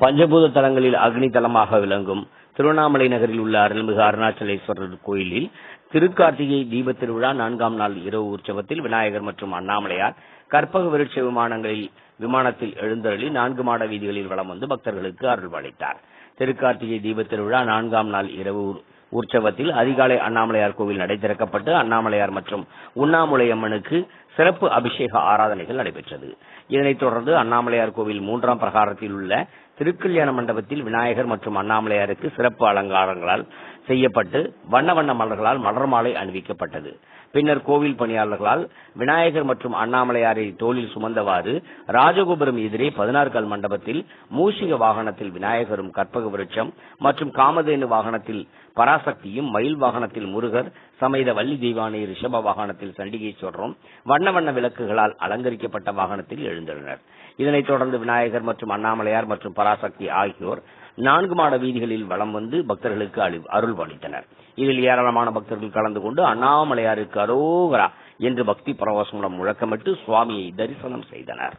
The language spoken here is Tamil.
பஞ்சபூத தலங்களில் அக்னி தலமாக விளங்கும். திருவண்ணாமலை நகரில் உள்ள அருள்மிகு அருணாச்சலேஸ்வரர் கோயிலில் திருக்கார்த்திகை தீப திருவிழா நான்காம் நாள் இரவு உற்சவத்தில் விநாயகர் மற்றும் அண்ணாமலையார் கற்பக விருட்ச விமானங்களில் விமானத்தில் எழுந்தருளி நான்கு மாட வீதிகளில் வலம் வந்து பக்தர்களுக்கு அருள்வளித்தார் திருக்கார்த்திகை தீப திருவிழா நான்காம் நாள் இரவு உற்சவத்தில் அதிகாலை அண்ணாமலையார் கோவில் நடை திறக்கப்பட்டு அண்ணாமலையார் மற்றும் உண்ணாமுலையம்மனுக்கு சிறப்பு அபிஷேக ஆராதனைகள் நடைபெற்றது. இதனைத் தொடர்ந்து அண்ணாமலையார் கோவில் மூன்றாம் பிரகாரத்தில் உள்ள திருக்கல்யாண மண்டபத்தில் விநாயகர் மற்றும் அண்ணாமலையாருக்கு சிறப்பு அலங்காரங்களால் செய்யப்பட்டு வண்ண வண்ண மலர்களால் மலர் மாலை அணிவிக்கப்பட்டது. பின்னர் கோவில் பணியாளர்களால் விநாயகர் மற்றும் அண்ணாமலையாரை தோளில் சுமந்தவாறு ராஜகோபுரம் எதிரே பதினாறு கல் மண்டபத்தில் மூஷிக வாகனத்தில் விநாயகரும் கற்பக விருட்சம் மற்றும் காமதேனு வாகனத்தில் பராசக்தியும் மயில் வாகனத்தில் முருகர் சமேத வள்ளி தெய்வானை ரிஷப வாகனத்தில் சண்டிகேஸ்வரரும் வண்ண வண்ண விளக்குகளால் அலங்கரிக்கப்பட்ட வாகனத்தில் எழுந்தனர். இதனைத் தொடர்ந்து விநாயகர் மற்றும் அண்ணாமலையார் மற்றும் பராசக்தி ஆகியோர் நான்கு மாட வீதிகளில் வலம் வந்து பக்தர்களுக்கு அழி- அருள் பாலித்தனர் இதில் ஏராளமான பக்தர்கள் கலந்து கொண்டு அண்ணாமலையாருக்கு அரோகரா என்று பக்தி பரவசமுடன் முழக்கமிட்டு சுவாமியை தரிசனம் செய்தனர்.